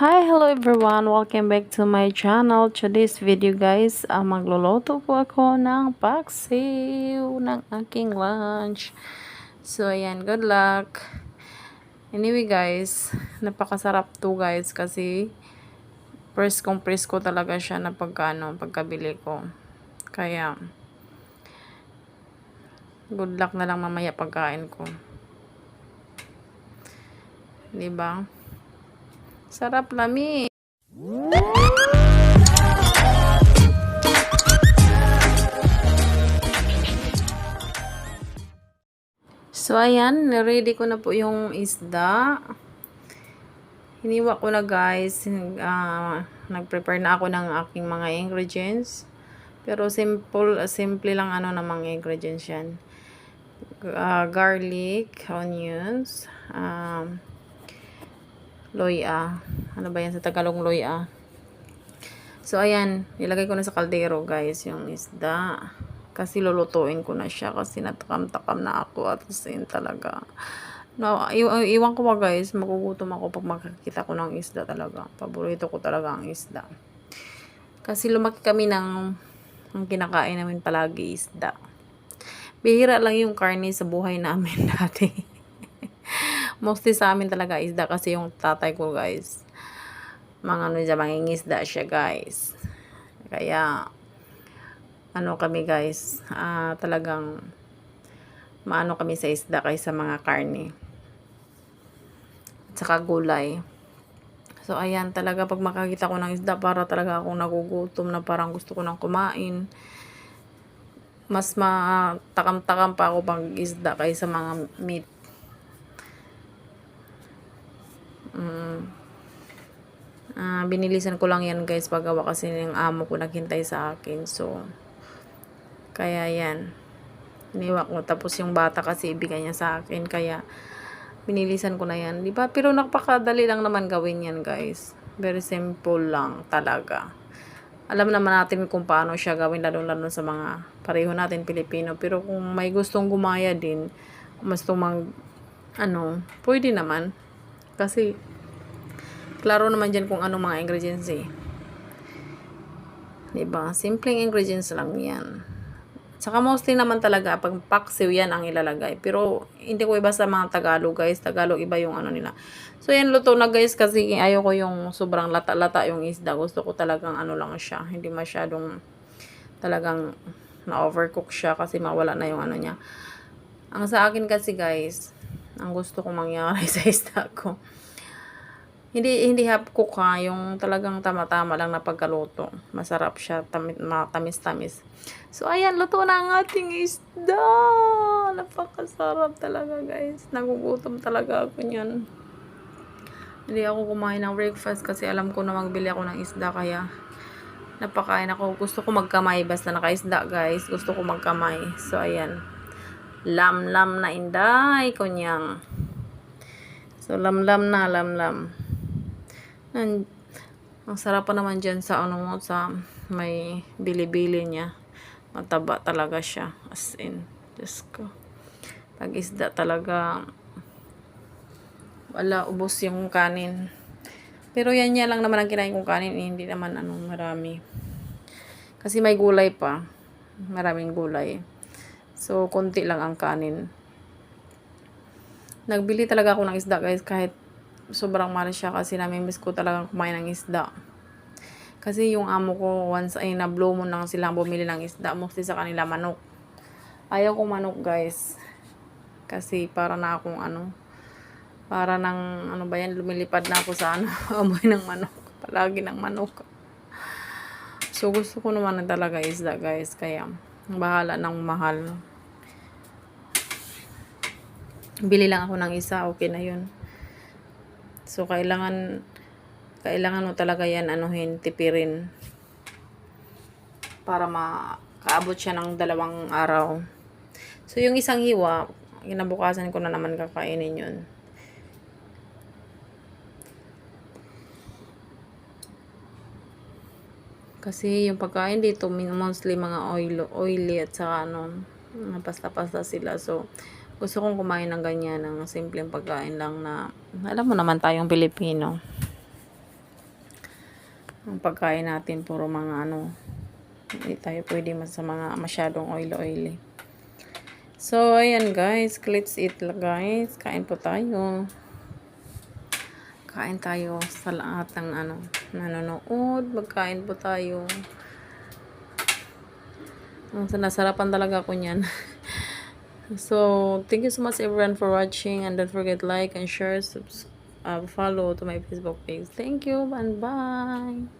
Hi, hello everyone. Welcome back to my channel. Today's video guys, uh, magluluto po ako ng paksiw ng aking lunch. So, ayan, good luck. Anyway guys, napakasarap to guys kasi first kong presko talaga siya na pagkano, pagkabili ko. Kaya, good luck na lang mamaya pagkain ko. 'Di ba? Sarap lami. So, ayan, ready ko na po yung isda. Hiniwa ko na guys. Uh, nag-prepare na ako ng aking mga ingredients. Pero simple, simple lang ano namang ingredients yan. Uh, garlic, onions, um, loya. Ano ba yan sa Tagalog loya? So, ayan. Nilagay ko na sa kaldero, guys, yung isda. Kasi lulutuin ko na siya kasi natakam-takam na ako at sin talaga. No, i- iwan ko ba, guys. Magugutom ako pag makakita ko ng isda talaga. Paborito ko talaga ang isda. Kasi lumaki kami ng ang kinakain namin palagi isda. Bihira lang yung karne sa buhay namin dati mostly sa amin talaga isda kasi yung tatay ko guys. Mga ano dyan, mangingisda siya guys. Kaya ano kami guys uh, talagang maano kami sa isda kaysa mga karne. At saka gulay. So ayan talaga pag makakita ko ng isda para talaga akong nagugutom na parang gusto ko nang kumain. Mas matakam-takam pa ako pag isda kaysa mga meat Mm. Uh, binilisan ko lang yan guys paggawa kasi yung amo ko naghintay sa akin. So, kaya yan. Iniwa ko. Tapos yung bata kasi ibigay niya sa akin. Kaya, binilisan ko na yan. Di ba? Pero napakadali lang naman gawin yan guys. Very simple lang talaga. Alam naman natin kung paano siya gawin lalo-lalo sa mga pareho natin Pilipino. Pero kung may gustong gumaya din, gusto mag ano, pwede naman. Kasi, klaro naman dyan kung anong mga ingredients eh. Diba? Simpleng ingredients lang yan. Saka mostly naman talaga, pag paksiw yan ang ilalagay. Pero, hindi ko iba sa mga Tagalog guys. Tagalog iba yung ano nila. So, yan luto na guys kasi ayaw ko yung sobrang lata-lata yung isda. Gusto ko talagang ano lang siya. Hindi masyadong talagang na-overcook siya kasi mawala na yung ano niya. Ang sa akin kasi guys, ang gusto kong mangyari sa isda ko. Hindi hindi half cook ha, yung talagang tama-tama lang na pagkaluto. Masarap siya, tamis-tamis. So ayan, luto na ang ating isda. Napakasarap talaga guys. Nagugutom talaga ako niyan. Hindi ako kumain ng breakfast kasi alam ko na magbili ako ng isda kaya napakain ako. Gusto ko magkamay basta nakaisda guys. Gusto ko magkamay. So ayan lam-lam na inday kunyang. So, lam-lam na, lam-lam. Nan, ang sarap pa naman dyan sa ano mo, sa may bili-bili niya. Mataba talaga siya. As in, Diyos ko. Pag isda talaga, wala, ubos yung kanin. Pero yan niya lang naman ang kinain kong kanin, eh, hindi naman anong marami. Kasi may gulay pa. Maraming gulay. So, konti lang ang kanin. Nagbili talaga ako ng isda guys kahit sobrang mahal siya kasi namimiss ko talaga kumain ng isda. Kasi yung amo ko once ay na-blow mo nang sila bumili ng isda mostly sa kanila manok. Ayaw ko manok guys. Kasi para na akong ano para nang ano ba yan lumilipad na ako sa ano amoy ng manok. Palagi ng manok. So gusto ko naman na talaga isda guys kaya bahala ng mahal bili lang ako ng isa, okay na yun. So, kailangan, kailangan mo talaga yan, anuhin, tipirin. Para makaabot siya ng dalawang araw. So, yung isang hiwa, kinabukasan ko na naman kakainin yun. Kasi yung pagkain dito, mostly mga oil, oily at saka ano, pasta-pasta sila. So, gusto kong kumain ng ganyan, ng simpleng pagkain lang na, alam mo naman tayong Pilipino. Ang pagkain natin, puro mga ano, hindi tayo pwede mas sa mga masyadong oily-oily. So, ayan guys, let's eat guys. Kain po tayo. Kain tayo sa lahat ng ano, nanonood. Magkain po tayo. Ang sinasarapan talaga ako niyan. so, thank you so much everyone for watching. And don't forget like and share, subs uh, follow to my Facebook page. Thank you and bye.